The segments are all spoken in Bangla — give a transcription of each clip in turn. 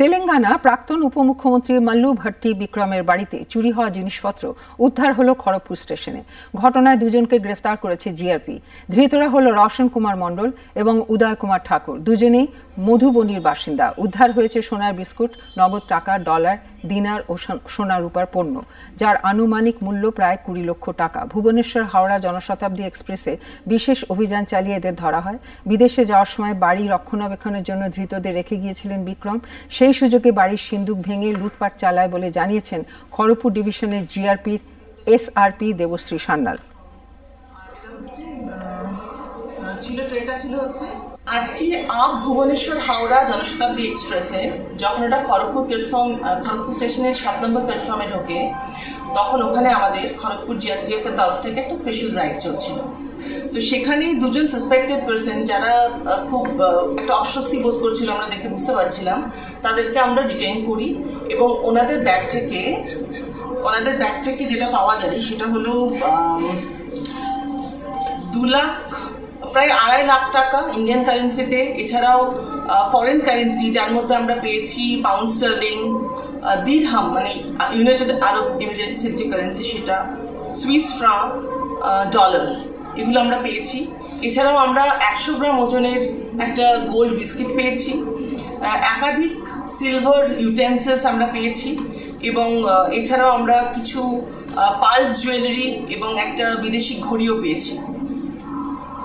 তেলেঙ্গানা প্রাক্তন উপমুখ্যমন্ত্রী মাল্লু ভট্টি বিক্রমের বাড়িতে চুরি হওয়া জিনিসপত্র উদ্ধার হলো খড়গপুর স্টেশনে। ঘটনায় দুজনকে গ্রেফতার করেছে জিআরপি ধৃতরা হলো রশন কুমার মণ্ডল এবং উদয় কুমার ঠাকুর। দুজনেই মধুবনির বাসিন্দা। উদ্ধার হয়েছে সোনার বিস্কুট, নগদ টাকা ডলার দিনার ও সোন- রূপার পণ্য যার আনুমানিক মূল্য প্রায় কুড়ি লক্ষ টাকা। ভুবনেশ্বর হাওড়া জনশতাব্দী এক্সপ্রেসে বিশেষ অভিযান চালিয়ে এদের ধরা হয়। বিদেশে যাওয়ার সময় বাড়ি রক্ষণাবেক্ষণের জন্য ধৃতদের রেখে গিয়েছিলেন বিক্রম। সেই সুযোগে বাড়ির সিন্দুক ভেঙে লুটপাট চালায় বলে জানিয়েছেন খড়গপুর ডিভিশনের জিআরপির এসআরপি দেবশ্রী আহ, ছিল ট্রেনটা ছিল হচ্ছে আজকে আপ ভুবনেশ্বর হাওড়া জনশতাব্দী এক্সপ্রেসে যখন ওটা খড়গপুর প্ল্যাটফর্ম খড়গপুর স্টেশনের সাত নম্বর প্ল্যাটফর্মে ঢোকে, তখন ওখানে আমাদের খড়গপুর জিআরপিএস এর তরফ থেকে একটা স্পেশাল রাইড চলছিল। তো সেখানে দুজন সাসপেক্টেড পার্সন যারা খুব একটা অস্বস্তি বোধ করছিল আমরা দেখে বুঝতে পারছিলাম, তাদেরকে আমরা ডিটেইন করি এবং ওনাদের ব্যাগ থেকে, ওনাদের ব্যাগ থেকে যেটা পাওয়া যায় সেটা হলো দু লাখ প্রায় আড়াই লাখ টাকা ইন্ডিয়ান কারেন্সিতে এছাড়াও ফরেন কারেন্সি যার মধ্যে আমরা পেয়েছি পাউন্ড স্টার্লিং দিরহাম মানে ইউনাইটেড আরব এমিরেটসের যে কারেন্সি সেটা সুইস ফ্রাঁ ডলার এগুলো আমরা পেয়েছি। এছাড়াও আমরা একশো গ্রাম ওজনের একটা গোল্ড বিস্কিট পেয়েছি। একাধিক সিলভার ইউটেন্সিলস আমরা পেয়েছি এবং এছাড়াও আমরা কিছু পার্লস জুয়েলারি এবং একটা বিদেশি ঘড়িও পেয়েছি।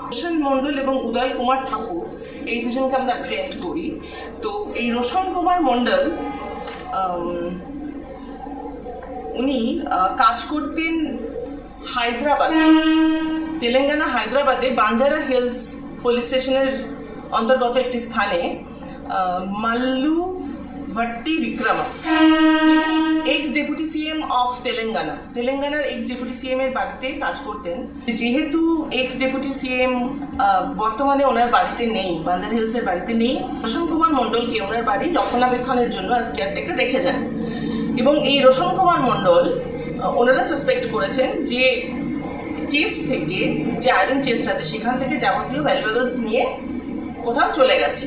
রোশন মণ্ডল এবং উদয় কুমার ঠাকুর, এই দুজনকে আমরা ট্রেন্ড করি। তো এই রোশন কুমার মণ্ডল উনি কাজ করতেন হায়দ্রাবাদে। তেলেঙ্গানা, হায়দ্রাবাদে বাঞ্জারা হিলস পুলিশ স্টেশনের অন্তর্গত একটি স্থানে মাল্লু ভট্টি বিক্রমা। ডেপুটি সিএম অফ তেলেঙ্গানা তেলেঙ্গানার এক্স ডেপুটি সিএম এর বাড়িতে কাজ করতেন। যেহেতু এক্স ডেপুটি সিএম বর্তমানে ওনার বাড়িতে নেই বান্দার হিলসের বাড়িতে নেই, রোশন কুমার মণ্ডলকে ওনার বাড়ি রক্ষণাবেক্ষণের জন্য আজ কেয়ারটেকার রেখে যান। এবং এই রোশন কুমার মণ্ডল ওনারা সাসপেক্ট করেছেন যে চেস্ট থেকে যে আয়রন চেস্ট আছে, সেখান থেকে যাবতীয় ভ্যালুয়েবলস নিয়ে কোথাও চলে গেছে।